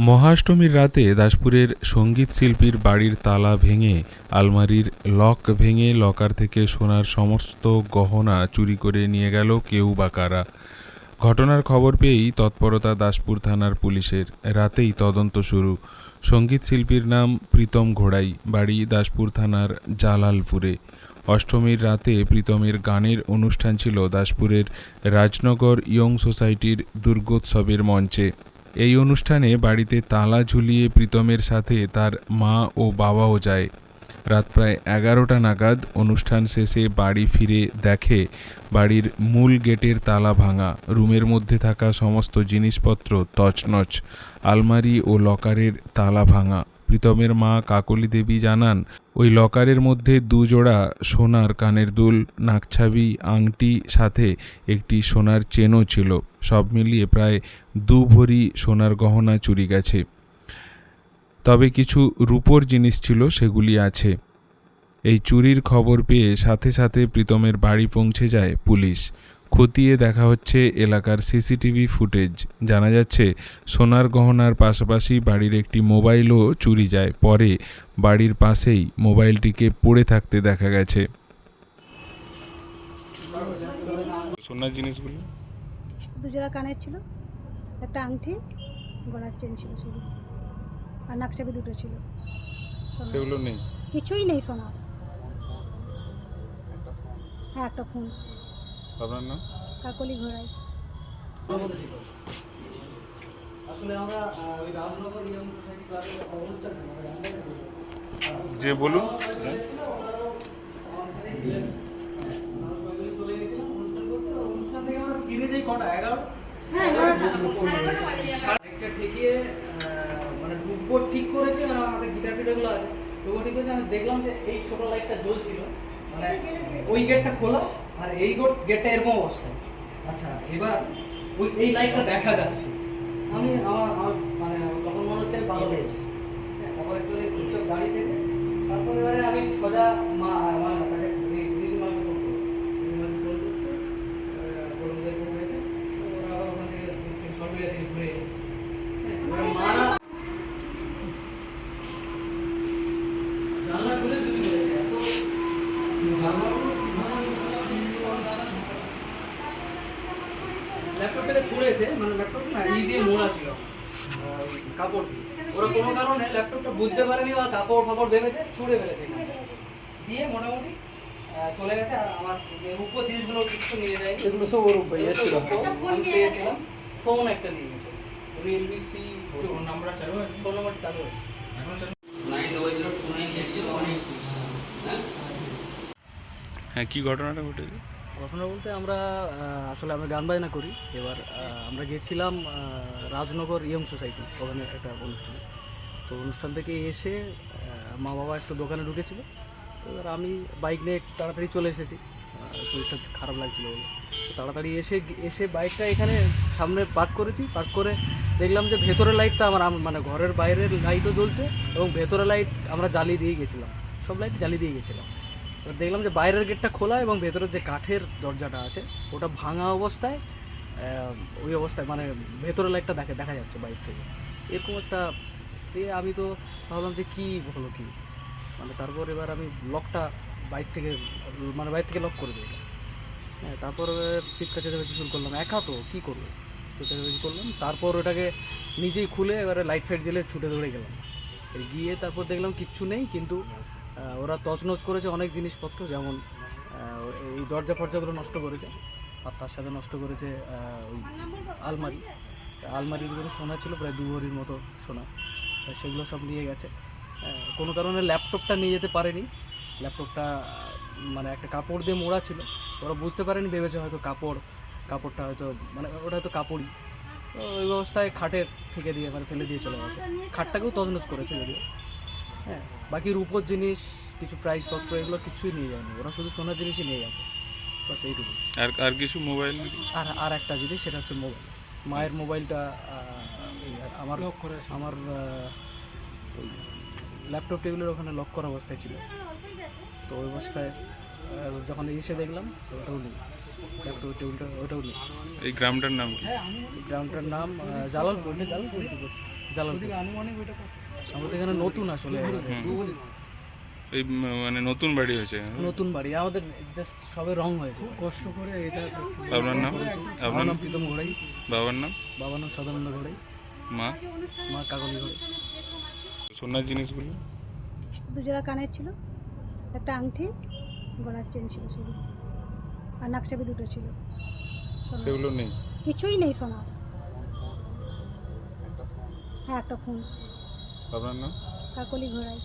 মহাষ্টমীর রাতে দাসপুরের সংগীত শিল্পীর বাড়ির তালা ভেঙে, আলমারির লক ভেঙে লকার থেকে সোনার সমস্ত গহনা চুরি করে নিয়ে গেল কেউ বা কারা। ঘটনার খবর পেয়েই তৎপরতা দাসপুর থানার পুলিশের। রাতেই তদন্ত শুরু। সংগীত শিল্পীর নাম প্রীতম ঘোড়াই, বাড়ি দাসপুর থানার জালালপুরে। অষ্টমীর রাতে প্রীতমের গানের অনুষ্ঠান ছিল দাসপুরের রাজনগর ইয়ং সোসাইটির দুর্গোৎসবের মঞ্চে। এই অনুষ্ঠানে বাড়িতে তালা ঝুলিয়ে প্রীতমের সাথে তার মা ও বাবাও যায়। রাত প্রায় এগারোটা নাগাদ অনুষ্ঠান শেষে বাড়ি ফিরে দেখে বাড়ির মূল গেটের তালা ভাঙা, রুমের মধ্যে থাকা সমস্ত জিনিসপত্র তছনছ, আলমারি ও লকারের তালা ভাঙা। প্রীতমের মা কাকলি দেবী জানান, ওই লকারের মধ্যে দুজোড়া সোনার কানের দুল, নাকছাবি, আংটি সাথে একটি সোনার চেনও ছিল। সব মিলিয়ে প্রায় দু ভরি সোনার গহনা চুরি গেছে। তবে কিছু রূপোর জিনিস ছিল, সেগুলি আছে। এই চুরির খবর পেয়ে সাথে সাথে প্রীতমের বাড়ি পৌঁছে যায় পুলিশ। খতিয়ে দেখা হচ্ছে এলাকার সিসিটিভি ফুটেজ। জানা যাচ্ছে সোনার গহনার পাশাপাশি বাড়ির একটি মোবাইলও চুরি যায়। পরে বাড়ির পাশেই মোবাইলটিকে পড়ে থাকতে দেখা গেছে। সোনার জিনিসগুলো? দুজোড়া কানের ছিল একটা আংটি গলার চেন ছিল শুধু। আর নাকচাবি দুটো ছিল। সেগুলো নেই? কিছুই নেই সোনা হ্যাঁ একটা ফোন। আপনার নাম? কাকলি ঘোড়াই। যে বলুন। ঠেকিয়ে মানে ঠিক করেছে আর আমাদের গিটার ফিটারগুলো আছে। ঠিক করেছে আমি দেখলাম যে এই ছোট লাইটটা জ্বলছিল। মানে ওই গেটটা খোলা আর এই গেটটা এরকম অবস্থা। আচ্ছা এবার ওই এই লাইটটা দেখা যাচ্ছে। আমি আমার আমার মানে তখন মনে হচ্ছে ভালো পেয়েছি হ্যাঁ, তারপরে একটু চুপচাপ দাঁড়ি থেকে তারপরে এবারে আমি সোজা মা আমার তাকে দিদিমাকে ল্যাপটপটাকে ছুঁড়েছে মানে ল্যাপটপ না ই দিয়ে মোড়া ছিল। কাপড় দিয়ে। ওরা কোনো কারণে ল্যাপটপটা বুঝতে পারেনি বা কাপড় ফাপড় ভেবেছে ছুঁড়ে ফেলেছে দিয়ে মোটামুটি চলে গেছে। আর আমার যে রূপো জিনিসগুলো কিছু নিয়ে যায়। এগুলো সব ওর উপরে এসেছিল আমি পেয়েছিলাম। ফোন একটা নিয়ে গেছে। রিয়েলমি সি ফোন নাম্বার চালু আছে? ফোন নাম্বারটা চালু আছে। এখন চালু হ্যাঁ? হ্যাঁ কি ঘটনাটা ঘটেছে? ঘটনা বলতে আমরা আসলে আমরা গান বাজনা করি। এবার আমরা গিয়েছিলাম রাজনগর ইয়ং সোসাইটি, ওখানে একটা অনুষ্ঠানে। তো অনুষ্ঠান থেকে এসে মা বাবা একটু দোকানে ঢুকেছিল। তো এবার আমি বাইক নিয়ে তাড়াতাড়ি চলে এসেছি। শরীরটা খারাপ লাগছিল বলে। তাড়াতাড়ি এসে এসে বাইকটা এখানে সামনে পার্ক করেছি। পার্ক করে দেখলাম যে ভেতরের লাইটটা আমার মানে ঘরের বাইরের লাইটও জ্বলছে এবং ভেতরের লাইট আমরা জ্বালিয়ে দিয়ে গেছিলাম। সব লাইট জ্বালিয়ে দিয়ে গেছিলাম। দেখলাম যে বাইরের গেটটা খোলা এবং ভেতরের যে কাঠের দরজাটা আছে, ওটা ভাঙা অবস্থায় ওই অবস্থায় মানে ভেতরের লাইটটা দেখা দেখা যাচ্ছে বাইক থেকে। এরকম একটা দিয়ে আমি তো ভাবলাম যে কী হলো কি? মানে তারপর এবার আমি লকটা বাইক থেকে মানে বাইক থেকে লক করে দিই হ্যাঁ তারপর চিৎকার চেঁচামেচি শুরু করলাম। একা তো, কী করব? চেঁচামেচি করলাম। তারপর ওটাকে নিজেই খুলে এবারে লাইট ফাইট জেলে ছুটে দৌড়ে গেলাম। গিয়ে তারপর দেখলাম কিচ্ছু নেই, কিন্তু ওরা তছনছ করেছে অনেক জিনিসপত্র, যেমন এই দরজা ফরজাগুলো নষ্ট করেছে আর তার সাথে নষ্ট করেছে ওই আলমারি। আলমারির ভিতরে সোনা ছিল, প্রায় দু ভরির মতো সোনা সেগুলো সব নিয়ে গেছে। কোনো কারণে ল্যাপটপটা নিয়ে যেতে পারেনি। ল্যাপটপটা মানে একটা কাপড় দিয়ে মোড়া ছিল, ওরা বুঝতে পারেনি, ভেবেছে হয়তো কাপড়, কাপড়টা হয়তো মানে ওটা হয়তো কাপড়ই। তো ওই অবস্থায় খাটের থেকে দিয়ে মানে ফেলে দিয়ে চলে গেছে। খাটটাকেও তছনছ করেছে যদিও। হ্যাঁ বাকি রূপোর জিনিস কিছু প্রাইসপত্র এগুলো কিছুই নিয়ে যায়নি। ওরা শুধু সোনার জিনিসই নিয়ে গেছে। বাস এইটুকু আর আর কিছু মোবাইল আর আর একটা জিনিস সেটা হচ্ছে মোবাইল মায়ের মোবাইলটা আমার আমার ল্যাপটপ টেবিলের ওখানে লক করা অবস্থায় ছিল। তো ওই অবস্থায় যখন এসে দেখলাম সেটাও নেই। এই গ্রামটার নাম কি? গ্রামটার নাম জালালপুর জালালপুর জালালপুর। আমাদের এখানে নতুন আসলে। এই মানে নতুন বাড়ি হয়েছে। নতুন বাড়ি আমাদের জাস্ট সবে রং হয়েছে। কষ্ট করে এটা আপনার নাম? আপনার নাম প্রীতম ঘোড়াই। বাবার নাম? বাবার নাম সদানন্দ ঘোড়াই। মা? মা কাকলি ঘোড়াই। সোনার জিনিসগুলো? দুজোড়া কানের ছিল। একটা আংটি গলার চেন ছিল শুধু আর নাকশাবি দুটো ছিল। সোনার। সেগুলো নেই? কিছুই নেই সোনার। হ্যাঁ একটা ফোন। আপনার নাম? কাকলি ঘোড়াই।